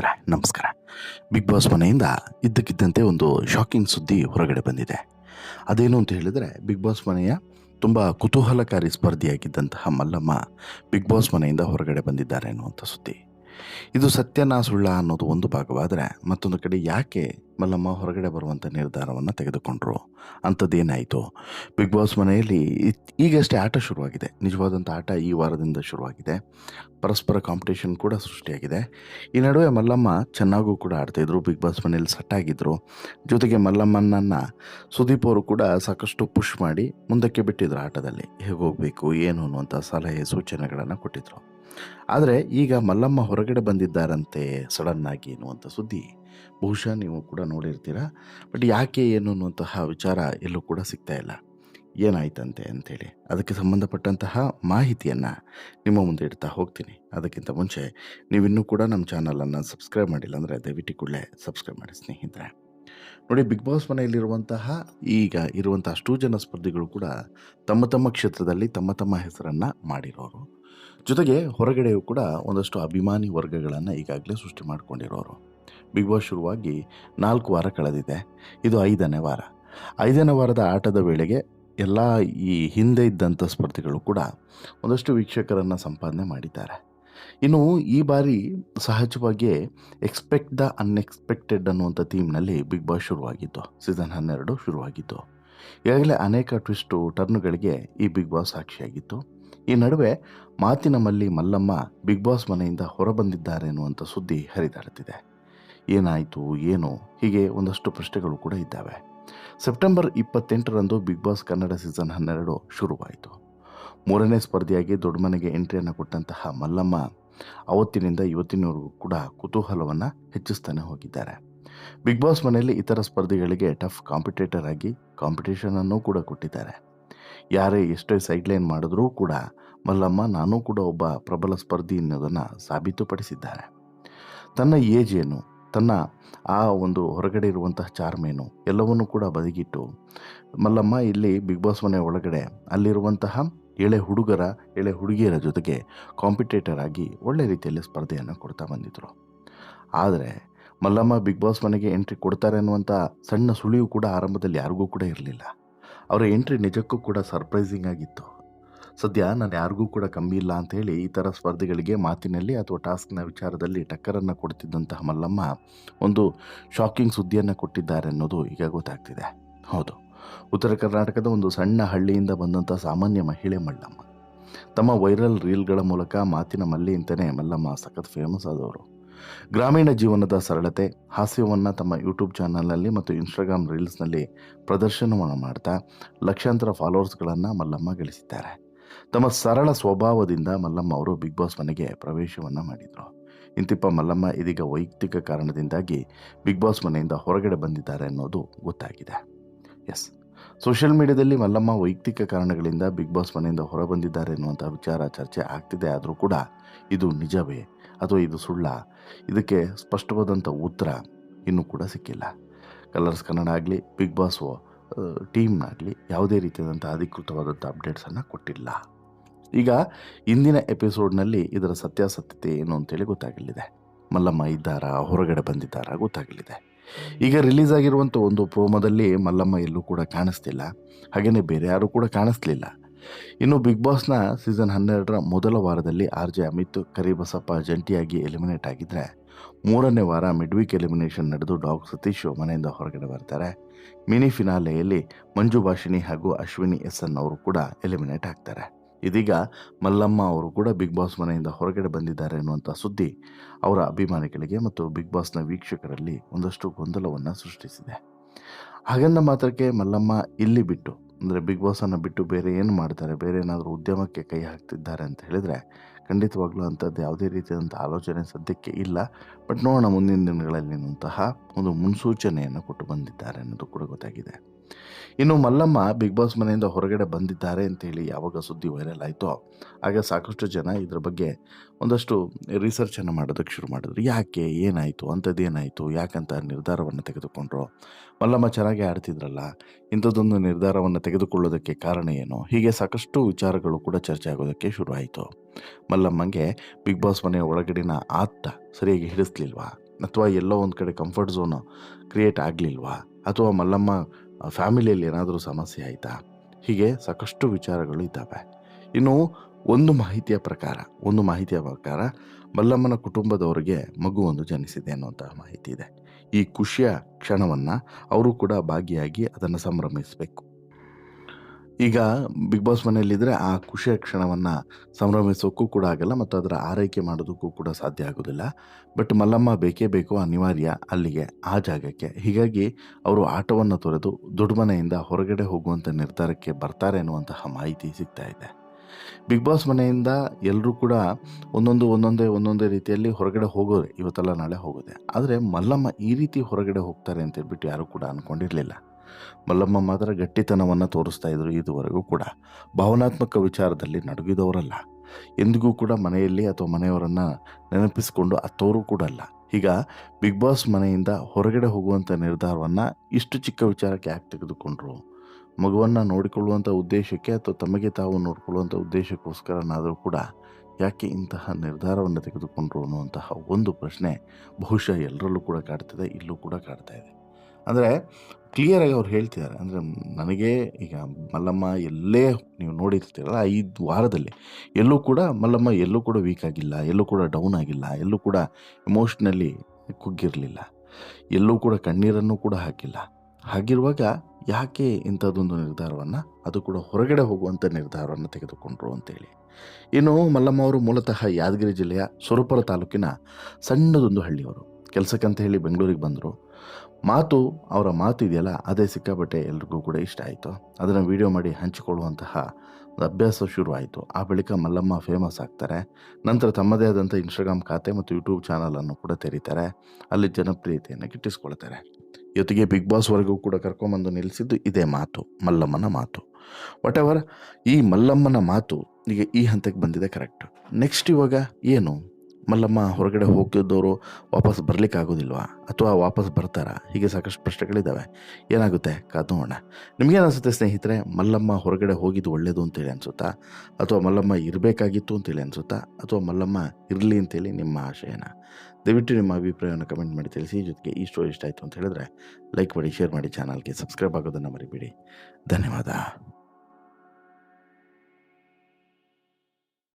ಸ್ನೇಹಿತರೆ, ನಮಸ್ಕಾರ. Big boss ಮನೆಯಿಂದ ಇದ್ದಕ್ಕಿದ್ದಂತೆ ಒಂದು ಶಾಕಿಂಗ್ ಸುದ್ದಿ ಹೊರಗಡೆ ಬಂದಿದೆ. ಅದೇನು ಅಂತ ಹೇಳಿದರೆ ಬಿಗ್ ಬಾಸ್ ಮನೆಯ ತುಂಬ ಕುತೂಹಲಕಾರಿ ಸ್ಪರ್ಧಿಯಾಗಿದ್ದಂತಹ ಮಲ್ಲಮ್ಮ ಬಿಗ್ ಬಾಸ್ ಮನೆಯಿಂದ ಹೊರಗಡೆ ಬಂದಿದ್ದಾರೆ ಅನ್ನುವಂಥ ಸುದ್ದಿ. ಇದು ಸತ್ಯನಾ ಸುಳ್ಳ ಅನ್ನೋದು ಒಂದು ಭಾಗವಾದರೆ ಮತ್ತೊಂದು ಕಡೆ ಯಾಕೆ ಮಲ್ಲಮ್ಮ ಹೊರಗಡೆ ಬರುವಂಥ ನಿರ್ಧಾರವನ್ನು ತೆಗೆದುಕೊಂಡ್ರು? ಅಂಥದ್ದೇನಾಯಿತು? ಬಿಗ್ ಬಾಸ್ ಮನೆಯಲ್ಲಿ ಈಗಷ್ಟೇ ಆಟ ಶುರುವಾಗಿದೆ. ನಿಜವಾದಂಥ ಆಟ ಈ ವಾರದಿಂದ ಶುರುವಾಗಿದೆ. ಪರಸ್ಪರ ಕಾಂಪಿಟೇಷನ್ ಕೂಡ ಸೃಷ್ಟಿಯಾಗಿದೆ. ಈ ನಡುವೆ ಮಲ್ಲಮ್ಮ ಚೆನ್ನಾಗೂ ಕೂಡ ಆಡ್ತಾಯಿದ್ರು ಬಿಗ್ ಬಾಸ್ ಮನೆಯಲ್ಲಿ ಸೆಟ್ ಆಗಿದ್ರು. ಜೊತೆಗೆ ಮಲ್ಲಮ್ಮನನ್ನು ಸುದೀಪ್ ಅವರು ಕೂಡ ಸಾಕಷ್ಟು ಪುಷ್ ಮಾಡಿ ಮುಂದಕ್ಕೆ ಬಿಟ್ಟಿದ್ರು ಆಟದಲ್ಲಿ. ಹೇಗೆ ಹೋಗಬೇಕು, ಏನು ಅನ್ನುವಂಥ ಸಲಹೆ, ಸೂಚನೆಗಳನ್ನು ಕೊಟ್ಟಿದ್ರು. ಆದರೆ ಈಗ ಮಲ್ಲಮ್ಮ ಹೊರಗಡೆ ಬಂದಿದ್ದಾರಂತೆ ಸಡನ್ನಾಗಿ ಎನ್ನುವಂಥ ಸುದ್ದಿ. ಬಹುಶಃ ನೀವು ಕೂಡ ನೋಡಿರ್ತೀರ. ಬಟ್ ಯಾಕೆ ಏನು ಅನ್ನುವಂತಹ ವಿಚಾರ ಎಲ್ಲೂ ಕೂಡ ಸಿಗ್ತಾ ಇಲ್ಲ. ಏನಾಯ್ತಂತೆ ಅಂಥೇಳಿ. ಅದಕ್ಕೆ ಸಂಬಂಧಪಟ್ಟಂತಹ ಮಾಹಿತಿಯನ್ನು ನಿಮ್ಮ ಮುಂದೆ ಇಡ್ತಾ ಹೋಗ್ತೀನಿ. ಅದಕ್ಕಿಂತ ಮುಂಚೆ ನೀವಿನ್ನೂ ಕೂಡ ನಮ್ಮ ಚಾನಲನ್ನು ಸಬ್ಸ್ಕ್ರೈಬ್ ಮಾಡಿಲ್ಲ ಅಂದರೆ ದಯವಿಟ್ಟು ಕೂಡಲೇ ಸಬ್ಸ್ಕ್ರೈಬ್ ಮಾಡಿ ಸ್ನೇಹಿತರೆ. ನೋಡಿ ಬಿಗ್ ಬಾಸ್ ಮನೆಯಲ್ಲಿರುವಂತಹ ಈಗ ಇರುವಂಥ ಅಷ್ಟೂ ಜನ ಸ್ಪರ್ಧಿಗಳು ಕೂಡ ತಮ್ಮ ತಮ್ಮ ಕ್ಷೇತ್ರದಲ್ಲಿ ತಮ್ಮ ತಮ್ಮ ಹೆಸರನ್ನು ಮಾಡಿರೋರು. ಜೊತೆಗೆ ಹೊರಗಡೆಯೂ ಕೂಡ ಒಂದಷ್ಟು ಅಭಿಮಾನಿ ವರ್ಗಗಳನ್ನು ಈಗಾಗಲೇ ಸೃಷ್ಟಿ ಮಾಡಿಕೊಂಡಿರೋರು. ಬಿಗ್ ಬಾಸ್ ಶುರುವಾಗಿ ನಾಲ್ಕು ವಾರ ಕಳೆದಿದೆ. ಇದು ಐದನೇ ವಾರ. ಐದನೇ ವಾರದ ಆಟದ ವೇಳೆಗೆ ಎಲ್ಲ ಈ ಹಿಂದೆ ಇದ್ದಂಥ ಸ್ಪರ್ಧಿಗಳು ಕೂಡ ಒಂದಷ್ಟು ವೀಕ್ಷಕರನ್ನು ಸಂಪಾದನೆ ಮಾಡಿದ್ದಾರೆ. ಇನ್ನು ಈ ಬಾರಿ ಸಹಜವಾಗಿ ಎಕ್ಸ್ಪೆಕ್ಟ್ ದ ಅನ್ಎಕ್ಸ್ಪೆಕ್ಟೆಡ್ ಅನ್ನುವಂಥ ಥೀಮ್ನಲ್ಲಿ ಬಿಗ್ ಬಾಸ್ ಶುರುವಾಗಿತ್ತು. ಸೀಸನ್ ಹನ್ನೆರಡು ಶುರುವಾಗಿತ್ತು. ಈಗಾಗಲೇ ಅನೇಕ ಟ್ವಿಸ್ಟು ಟರ್ನ್ಗಳಿಗೆ ಈ ಬಿಗ್ ಬಾಸ್ ಸಾಕ್ಷಿಯಾಗಿತ್ತು. ಈ ನಡುವೆ ಮಾತಿನ ಮಲ್ಲಿ ಮಲ್ಲಮ್ಮ ಬಿಗ್ ಬಾಸ್ ಮನೆಯಿಂದ ಹೊರಬಂದಿದ್ದಾರೆ ಎನ್ನುವಂಥ ಸುದ್ದಿ ಹರಿದಾಡುತ್ತಿದೆ. ಏನಾಯಿತು, ಏನು, ಹೀಗೆ ಒಂದಷ್ಟು ಪ್ರಶ್ನೆಗಳು ಕೂಡ ಇದ್ದಾವೆ. ಸೆಪ್ಟೆಂಬರ್ ಇಪ್ಪತ್ತೆಂಟರಂದು ಬಿಗ್ ಬಾಸ್ ಕನ್ನಡ ಸೀಸನ್ ಹನ್ನೆರಡು ಶುರುವಾಯಿತು. ಮೂರನೇ ಸ್ಪರ್ಧಿಯಾಗಿ ದೊಡ್ಡಮನೆಗೆ ಎಂಟ್ರಿಯನ್ನು ಕೊಟ್ಟಂತಹ ಮಲ್ಲಮ್ಮ ಅವತ್ತಿನಿಂದ ಇವತ್ತಿನವರೆಗೂ ಕೂಡ ಕುತೂಹಲವನ್ನು ಹೆಚ್ಚಿಸ್ತಾನೆ ಹೋಗಿದ್ದಾರೆ. ಬಿಗ್ ಬಾಸ್ ಮನೆಯಲ್ಲಿ ಇತರ ಸ್ಪರ್ಧಿಗಳಿಗೆ ಟಫ್ ಕಾಂಪಿಟೇಟರ್ ಆಗಿ ಕಾಂಪಿಟೇಷನನ್ನು ಕೂಡ ಕೊಟ್ಟಿದ್ದಾರೆ. ಯಾರೇ ಎಷ್ಟೇ ಸೈಡ್ಲೈನ್ ಮಾಡಿದ್ರೂ ಕೂಡ ಮಲ್ಲಮ್ಮ ನಾನು ಕೂಡ ಒಬ್ಬ ಪ್ರಬಲ ಸ್ಪರ್ಧಿ ಅನ್ನೋದನ್ನು ಸಾಬೀತುಪಡಿಸಿದ್ದಾರೆ. ತನ್ನ ಏಜ್ ಏನು, ತನ್ನ ಆ ಒಂದು ಹೊರಗಡೆ ಇರುವಂತಹ ಚಾರ್ಮೇನು ಎಲ್ಲವನ್ನೂ ಕೂಡ ಬದಿಗಿಟ್ಟು ಮಲ್ಲಮ್ಮ ಇಲ್ಲಿ ಬಿಗ್ ಬಾಸ್ ಮನೆ ಒಳಗಡೆ ಅಲ್ಲಿರುವಂತಹ ಎಳೆ ಹುಡುಗರ, ಎಳೆ ಹುಡುಗಿಯರ ಜೊತೆಗೆ ಕಾಂಪಿಟೇಟರ್ ಆಗಿ ಒಳ್ಳೆ ರೀತಿಯಲ್ಲಿ ಸ್ಪರ್ಧೆಯನ್ನು ಕೊಡ್ತಾ ಬಂದಿದ್ದರು ಆದರೆ ಮಲ್ಲಮ್ಮ ಬಿಗ್ ಬಾಸ್ ಮನೆಗೆ ಎಂಟ್ರಿ ಕೊಡ್ತಾರೆ ಅನ್ನುವಂಥ ಸಣ್ಣ ಸುಳಿವು ಕೂಡ ಆರಂಭದಲ್ಲಿ ಯಾರಿಗೂ ಕೂಡ ಇರಲಿಲ್ಲ. ಅವರ ಎಂಟ್ರಿ ನಿಜಕ್ಕೂ ಕೂಡ ಸರ್ಪ್ರೈಸಿಂಗ್ ಆಗಿತ್ತು. ಸದ್ಯ ನಾನು ಯಾರಿಗೂ ಕೂಡ ಕಮ್ಮಿ ಇಲ್ಲ ಅಂಥೇಳಿ ಈ ಥರ ಸ್ಪರ್ಧೆಗಳಿಗೆ ಮಾತಿನಲ್ಲಿ ಅಥವಾ ಟಾಸ್ಕ್ನ ವಿಚಾರದಲ್ಲಿ ಟಕ್ಕರನ್ನು ಕೊಡ್ತಿದ್ದಂತಹ ಮಲ್ಲಮ್ಮ ಒಂದು ಶಾಕಿಂಗ್ ಸುದ್ದಿಯನ್ನು ಕೊಟ್ಟಿದ್ದಾರೆ ಅನ್ನೋದು ಈಗ ಗೊತ್ತಾಗ್ತಿದೆ. ಹೌದು. ಉತ್ತರ ಕರ್ನಾಟಕದ ಒಂದು ಸಣ್ಣ ಹಳ್ಳಿಯಿಂದ ಬಂದಂಥ ಸಾಮಾನ್ಯ ಮಹಿಳೆ ಮಲ್ಲಮ್ಮ. ತಮ್ಮ ವೈರಲ್ ರೀಲ್ಗಳ ಮೂಲಕ ಮಾತಿನ ಮಲ್ಲಿ ಅಂತಲೇ ಮಲ್ಲಮ್ಮ ಸಖತ್ ಫೇಮಸ್ ಆದವರು. ಗ್ರಾಮೀಣ ಜೀವನದ ಸರಳತೆ, ಹಾಸ್ಯವನ್ನು ತಮ್ಮ ಯೂಟ್ಯೂಬ್ ಚಾನಲ್ನಲ್ಲಿ ಮತ್ತು ಇನ್ಸ್ಟಾಗ್ರಾಮ್ ರೀಲ್ಸ್ನಲ್ಲಿ ಪ್ರದರ್ಶನವನ್ನು ಮಾಡ್ತಾ ಲಕ್ಷಾಂತರ ಫಾಲೋವರ್ಸ್ಗಳನ್ನು ಮಲ್ಲಮ್ಮ ಗಳಿಸಿದ್ದಾರೆ. ತಮ್ಮ ಸರಳ ಸ್ವಭಾವದಿಂದ ಮಲ್ಲಮ್ಮ ಅವರು ಬಿಗ್ ಬಾಸ್ ಮನೆಗೆ ಪ್ರವೇಶವನ್ನು ಮಾಡಿದರು. ಇಂತಿಪ್ಪ ಮಲ್ಲಮ್ಮ ಇದೀಗ ವೈಯಕ್ತಿಕ ಕಾರಣದಿಂದಾಗಿ ಬಿಗ್ ಬಾಸ್ ಮನೆಯಿಂದ ಹೊರಗಡೆ ಬಂದಿದ್ದಾರೆ ಅನ್ನೋದು ಗೊತ್ತಾಗಿದೆ. ಎಸ್ ಸೋಷಿಯಲ್ ಮೀಡಿಯಾದಲ್ಲಿ ಮಲ್ಲಮ್ಮ ವೈಯಕ್ತಿಕ ಕಾರಣಗಳಿಂದ ಬಿಗ್ ಬಾಸ್ ಮನೆಯಿಂದ ಹೊರಬಂದಿದ್ದಾರೆ ಎನ್ನುವಂಥ ವಿಚಾರ ಚರ್ಚೆ ಆಗ್ತಿದೆ. ಆದರೂ ಕೂಡ ಇದು ನಿಜವೇ ಅಥವಾ ಇದು ಸುಳ್ಳ? ಇದಕ್ಕೆ ಸ್ಪಷ್ಟವಾದಂಥ ಉತ್ತರ ಇನ್ನೂ ಕೂಡ ಸಿಕ್ಕಿಲ್ಲ. ಕಲರ್ಸ್ ಕನ್ನಡ ಆಗಲಿ, ಬಿಗ್ ಬಾಸ್ ಟೀಮ್ನಾಗಲಿ ಯಾವುದೇ ರೀತಿಯಾದಂಥ ಅಧಿಕೃತವಾದಂಥ ಅಪ್ಡೇಟ್ಸನ್ನು ಕೊಟ್ಟಿಲ್ಲ. ಈಗ ಇಂದಿನ ಎಪಿಸೋಡ್ನಲ್ಲಿ ಇದರ ಸತ್ಯಾಸತ್ಯತೆ ಏನು ಅಂತೇಳಿ ಗೊತ್ತಾಗಲಿದೆ. ಮಲ್ಲಮ್ಮ ಇದ್ದಾರಾ? ಹೊರಗಡೆ ಬಂದಿದ್ದಾರಾ? ಗೊತ್ತಾಗಲಿದೆ. ಈಗ ರಿಲೀಸ್ ಆಗಿರುವಂಥ ಒಂದು ಪ್ರೋಮೋದಲ್ಲಿ ಮಲ್ಲಮ್ಮ ಎಲ್ಲೂ ಕೂಡ ಕಾಣಿಸ್ತಿಲ್ಲ. ಹಾಗೆಯೇ ಬೇರೆ ಯಾರೂ ಕೂಡ ಕಾಣಿಸ್ಲಿಲ್ಲ. ಇನ್ನು ಬಿಗ್ ಬಾಸ್ನ ಸೀಸನ್ ಹನ್ನೆರಡರ ಮೊದಲ ವಾರದಲ್ಲಿ ಆರ್ ಜೆ ಅಮಿತ್ ಕರಿಬಸಪ್ಪ ಜಂಟಿಯಾಗಿ ಎಲಿಮಿನೇಟ್ ಆಗಿದ್ದರೆ ಮೂರನೇ ವಾರ ಮಿಡ್ವೀಕ್ ಎಲಿಮಿನೇಷನ್ ನಡೆದು ಡಾಗ್ ಸತೀಶ್ ಮನೆಯಿಂದ ಹೊರಗಡೆ ಬರ್ತಾರೆ. ಮಿನಿ ಫಿನಾಲೆಯಲ್ಲಿ ಮಂಜು ಭಾಷಿಣಿ ಹಾಗೂ ಅಶ್ವಿನಿ ಎಸ್ ಎನ್ ಅವರು ಕೂಡ ಎಲಿಮಿನೇಟ್ ಆಗ್ತಾರೆ. ಇದೀಗ ಮಲ್ಲಮ್ಮ ಅವರು ಕೂಡ ಬಿಗ್ ಬಾಸ್ ಮನೆಯಿಂದ ಹೊರಗಡೆ ಬಂದಿದ್ದಾರೆ ಅನ್ನುವಂಥ ಸುದ್ದಿ ಅವರ ಅಭಿಮಾನಿಗಳಿಗೆ ಮತ್ತು ಬಿಗ್ ಬಾಸ್ನ ವೀಕ್ಷಕರಲ್ಲಿ ಒಂದಷ್ಟು ಗೊಂದಲವನ್ನು ಸೃಷ್ಟಿಸಿದೆ. ಹಾಗಂದ ಮಾತ್ರಕ್ಕೆ ಮಲ್ಲಮ್ಮ ಇಲ್ಲಿ ಬಿಟ್ಟು, ಅಂದರೆ ಬಿಗ್ ಬಾಸನ್ನು ಬಿಟ್ಟು ಬೇರೆ ಏನು ಮಾಡ್ತಾರೆ, ಬೇರೆ ಏನಾದರೂ ಉದ್ಯಮಕ್ಕೆ ಕೈ ಹಾಕ್ತಿದ್ದಾರೆ ಅಂತ ಹೇಳಿದರೆ ಖಂಡಿತವಾಗ್ಲೂ ಅಂಥದ್ದು ಯಾವುದೇ ರೀತಿಯಾದಂಥ ಆಲೋಚನೆ ಸದ್ಯಕ್ಕೆ ಇಲ್ಲ. ಬಟ್ ನೋಡೋಣ ಮುಂದಿನ ದಿನಗಳಲ್ಲಿ ಒಂದು ಮುನ್ಸೂಚನೆಯನ್ನು ಕೊಟ್ಟು ಬಂದಿದ್ದಾರೆ ಅನ್ನೋದು ಕೂಡ ಗೊತ್ತಾಗಿದೆ. ಇನ್ನು ಮಲ್ಲಮ್ಮ ಬಿಗ್ ಬಾಸ್ ಮನೆಯಿಂದ ಹೊರಗಡೆ ಬಂದಿದ್ದಾರೆ ಅಂತೇಳಿ ಯಾವಾಗ ಸುದ್ದಿ ವೈರಲ್ ಆಯಿತೋ, ಆಗ ಸಾಕಷ್ಟು ಜನ ಇದ್ರ ಬಗ್ಗೆ ಒಂದಷ್ಟು ರಿಸರ್ಚನ್ನು ಮಾಡೋದಕ್ಕೆ ಶುರು ಮಾಡಿದ್ರು. ಯಾಕೆ, ಏನಾಯಿತು ಅಂಥದ್ದೇನಾಯಿತು ಯಾಕಂತ ನಿರ್ಧಾರವನ್ನು ತೆಗೆದುಕೊಂಡ್ರು? ಮಲ್ಲಮ್ಮ ಚೆನ್ನಾಗಿ ಆಡ್ತಿದ್ರಲ್ಲ, ಇಂಥದ್ದೊಂದು ನಿರ್ಧಾರವನ್ನು ತೆಗೆದುಕೊಳ್ಳೋದಕ್ಕೆ ಕಾರಣ ಏನು? ಹೀಗೆ ಸಾಕಷ್ಟು ವಿಚಾರಗಳು ಕೂಡ ಚರ್ಚೆ ಆಗೋದಕ್ಕೆ ಶುರು ಆಯಿತು. ಮಲ್ಲಮ್ಮಂಗೆ ಬಿಗ್ ಬಾಸ್ ಮನೆಯ ಒಳಗಡಿನ ಆತ್ತ ಸರಿಯಾಗಿ ಹಿಡಿಸ್ಲಿಲ್ವಾ? ಅಥವಾ ಎಲ್ಲೋ ಒಂದು ಕಡೆ ಕಂಫರ್ಟ್ ಝೋನು ಕ್ರಿಯೇಟ್ ಆಗಲಿಲ್ವಾ? ಅಥವಾ ಮಲ್ಲಮ್ಮ ಫ್ಯಾಮಿಲಿಯಲ್ಲಿ ಏನಾದರೂ ಸಮಸ್ಯೆ ಆಯಿತಾ? ಹೀಗೆ ಸಾಕಷ್ಟು ವಿಚಾರಗಳು ಇದ್ದಾವೆ. ಇನ್ನು ಒಂದು ಮಾಹಿತಿಯ ಪ್ರಕಾರ, ಒಂದು ಮಾಹಿತಿಯ ಪ್ರಕಾರ ಮಲ್ಲಮ್ಮನ ಕುಟುಂಬದವರಿಗೆ ಮಗುವೊಂದು ಜನಿಸಿದೆ ಅನ್ನುವಂತಹ ಮಾಹಿತಿ ಇದೆ. ಈ ಖುಷಿಯ ಕ್ಷಣವನ್ನು ಅವರು ಕೂಡ ಭಾಗಿಯಾಗಿ ಅದನ್ನು ಸಂಭ್ರಮಿಸಬೇಕು. ಈಗ ಬಿಗ್ ಬಾಸ್ ಮನೆಯಲ್ಲಿದ್ದರೆ ಆ ಖುಷಿಯ ಕ್ಷಣವನ್ನು ಸಂಭ್ರಮಿಸೋಕ್ಕೂ ಕೂಡ ಆಗಲ್ಲ ಮತ್ತು ಅದರ ಆರೈಕೆ ಮಾಡೋದಕ್ಕೂ ಕೂಡ ಸಾಧ್ಯ ಆಗೋದಿಲ್ಲ. ಬಟ್ ಮಲ್ಲಮ್ಮ ಬೇಕೇ ಬೇಕು ಅನಿವಾರ್ಯ ಅಲ್ಲಿಗೆ, ಆ ಜಾಗಕ್ಕೆ. ಹೀಗಾಗಿ ಅವರು ಆಟವನ್ನು ತೊರೆದು ದೊಡ್ಡ ಮನೆಯಿಂದ ಹೊರಗಡೆ ಹೋಗುವಂಥ ನಿರ್ಧಾರಕ್ಕೆ ಬರ್ತಾರೆ ಎನ್ನುವಂತಹ ಮಾಹಿತಿ ಸಿಗ್ತಾ ಇದೆ. ಬಿಗ್ ಬಾಸ್ ಮನೆಯಿಂದ ಎಲ್ಲರೂ ಕೂಡ ಒಂದೊಂದು, ಒಂದೊಂದೇ ಒಂದೊಂದೇ ರೀತಿಯಲ್ಲಿ ಹೊರಗಡೆ ಹೋಗೋರೆ. ಇವತ್ತೆಲ್ಲ ನಾಳೆ ಹೋಗೋದೆ. ಆದರೆ ಮಲ್ಲಮ್ಮ ಈ ರೀತಿ ಹೊರಗಡೆ ಹೋಗ್ತಾರೆ ಅಂತ ಹೇಳ್ಬಿಟ್ಟು ಯಾರೂ ಕೂಡ ಅಂದ್ಕೊಂಡಿರಲಿಲ್ಲ ಮಲ್ಲಮ್ಮ ಮಾತ್ರ ಗಟ್ಟಿತನವನ್ನು ತೋರಿಸ್ತಾ ಇದ್ರು ಇದುವರೆಗೂ ಕೂಡ. ಭಾವನಾತ್ಮಕ ವಿಚಾರದಲ್ಲಿ ನಡುಗಿದವರಲ್ಲ. ಎಂದಿಗೂ ಕೂಡ ಮನೆಯಲ್ಲಿ ಅಥವಾ ಮನೆಯವರನ್ನು ನೆನಪಿಸಿಕೊಂಡು ಅತ್ತವರು ಕೂಡ ಅಲ್ಲ. ಈಗ ಬಿಗ್ ಬಾಸ್ ಮನೆಯಿಂದ ಹೊರಗಡೆ ಹೋಗುವಂಥ ನಿರ್ಧಾರವನ್ನು ಇಷ್ಟು ಚಿಕ್ಕ ವಿಚಾರಕ್ಕೆ ಯಾಕೆ ತೆಗೆದುಕೊಂಡ್ರು? ಮಗುವನ್ನು ನೋಡಿಕೊಳ್ಳುವಂಥ ಉದ್ದೇಶಕ್ಕೆ ಅಥವಾ ತಮಗೆ ತಾವು ನೋಡಿಕೊಳ್ಳುವಂಥ ಉದ್ದೇಶಕ್ಕೋಸ್ಕರನಾದರೂ ಕೂಡ ಯಾಕೆ ಇಂತಹ ನಿರ್ಧಾರವನ್ನು ತೆಗೆದುಕೊಂಡ್ರು ಅನ್ನುವಂತಹ ಒಂದು ಪ್ರಶ್ನೆ ಬಹುಶಃ ಎಲ್ಲರಲ್ಲೂ ಕೂಡ ಕಾಡ್ತಿದೆ, ಇಲ್ಲೂ ಕೂಡ ಕಾಡ್ತಾ ಇದೆ. ಅಂದರೆ ಕ್ಲಿಯರಾಗಿ ಅವ್ರು ಹೇಳ್ತಿದ್ದಾರೆ. ಅಂದರೆ ನನಗೆ ಈಗ ಮಲ್ಲಮ್ಮ ಎಲ್ಲೇ ನೀವು ನೋಡಿರ್ತೀರಲ್ಲ, ಐದು ವಾರದಲ್ಲಿ ಎಲ್ಲೂ ಕೂಡ ಮಲ್ಲಮ್ಮ ಎಲ್ಲೂ ಕೂಡ ವೀಕ್ ಆಗಿಲ್ಲ, ಎಲ್ಲೂ ಕೂಡ ಡೌನ್ ಆಗಿಲ್ಲ, ಎಲ್ಲೂ ಕೂಡ ಎಮೋಷ್ನಲಿ ಕುಗ್ಗಿರಲಿಲ್ಲ, ಎಲ್ಲೂ ಕೂಡ ಕಣ್ಣೀರನ್ನು ಕೂಡ ಹಾಕಿಲ್ಲ. ಹಾಗಿರುವಾಗ ಯಾಕೆ ಇಂಥದ್ದೊಂದು ನಿರ್ಧಾರವನ್ನು, ಅದು ಕೂಡ ಹೊರಗಡೆ ಹೋಗುವಂಥ ನಿರ್ಧಾರವನ್ನು ತೆಗೆದುಕೊಂಡ್ರು ಅಂತೇಳಿ. ಇನ್ನು ಮಲ್ಲಮ್ಮ ಅವರು ಮೂಲತಃ ಯಾದಗಿರಿ ಜಿಲ್ಲೆಯ ಸುರಪುರ ತಾಲೂಕಿನ ಸಣ್ಣದೊಂದು ಹಳ್ಳಿಯವರು. ಕೆಲಸಕ್ಕಂತ ಹೇಳಿ ಬೆಂಗಳೂರಿಗೆ ಬಂದರು. ಮಾತು, ಅವರ ಮಾತು ಇದೆಯಲ್ಲ, ಅದೇ ಸಿಕ್ಕಾಪಟ್ಟೆ ಎಲ್ರಿಗೂ ಕೂಡ ಇಷ್ಟ ಆಯಿತು. ಅದನ್ನು ವಿಡಿಯೋ ಮಾಡಿ ಹಂಚಿಕೊಳ್ಳುವಂತಹ ಅಭ್ಯಾಸ ಶುರುವಾಯಿತು. ಆ ಬಳಿಕ ಮಲ್ಲಮ್ಮ ಫೇಮಸ್ ಆಗ್ತಾರೆ. ನಂತರ ತಮ್ಮದೇ ಆದಂಥ ಇನ್ಸ್ಟಾಗ್ರಾಮ್ ಖಾತೆ ಮತ್ತು ಯೂಟ್ಯೂಬ್ ಚಾನಲನ್ನು ಕೂಡ ತೆರೀತಾರೆ. ಅಲ್ಲಿ ಜನಪ್ರಿಯತೆಯನ್ನು ಗಿಟ್ಟಿಸ್ಕೊಳ್ತಾರೆ. ಜೊತೆಗೆ ಬಿಗ್ ಬಾಸ್ವರೆಗೂ ಕೂಡ ಕರ್ಕೊಂಬಂದು ನಿಲ್ಲಿಸಿದ್ದು ಇದೇ ಮಾತು, ಮಲ್ಲಮ್ಮನ ಮಾತು. ವಾಟ್ ಎವರ್ ಈ ಮಲ್ಲಮ್ಮನ ಮಾತು, ಈಗ ಈ ಹಂತಕ್ಕೆ ಬಂದಿದೆ ಕರೆಕ್ಟ್ ನೆಕ್ಸ್ಟ್ ಇವಾಗ ಏನು? ಮಲ್ಲಮ್ಮ ಹೊರಗಡೆ ಹೋಗಿದ್ದವರು ವಾಪಸ್ ಬರಲಿಕ್ಕೆ ಆಗೋದಿಲ್ವಾ ಅಥವಾ ವಾಪಸ್ ಬರ್ತಾರಾ? ಹೀಗೆ ಸಾಕಷ್ಟು ಪ್ರಶ್ನೆಗಳಿದ್ದಾವೆ. ಏನಾಗುತ್ತೆ ಕಾದು ನೋಡೋಣ. ನಿಮಗೇನು ಅನಿಸುತ್ತೆ ಸ್ನೇಹಿತರೆ, ಮಲ್ಲಮ್ಮ ಹೊರಗಡೆ ಹೋಗಿದ್ದು ಒಳ್ಳೆಯದು ಅಂತೇಳಿ ಅನಿಸುತ್ತಾ? ಅಥವಾ ಮಲ್ಲಮ್ಮ ಇರಬೇಕಾಗಿತ್ತು ಅಂತೇಳಿ ಅನಿಸುತ್ತಾ? ಅಥವಾ ಮಲ್ಲಮ್ಮ ಇರಲಿ ಅಂತೇಳಿ ನಿಮ್ಮ ಆಶಯನ? ದಯವಿಟ್ಟು ನಿಮ್ಮ ಅಭಿಪ್ರಾಯವನ್ನು ಕಮೆಂಟ್ ಮಾಡಿ ತಿಳಿಸಿ. ಜೊತೆಗೆ ಈ ಸ್ಟೋರಿ ಇಷ್ಟ ಆಯಿತು ಅಂತ ಹೇಳಿದ್ರೆ ಲೈಕ್ ಮಾಡಿ, ಶೇರ್ ಮಾಡಿ, ಚಾನಲ್ಗೆ ಸಬ್ಸ್ಕ್ರೈಬ್ ಆಗೋದನ್ನು ಮರಿಬೇಡಿ. ಧನ್ಯವಾದ.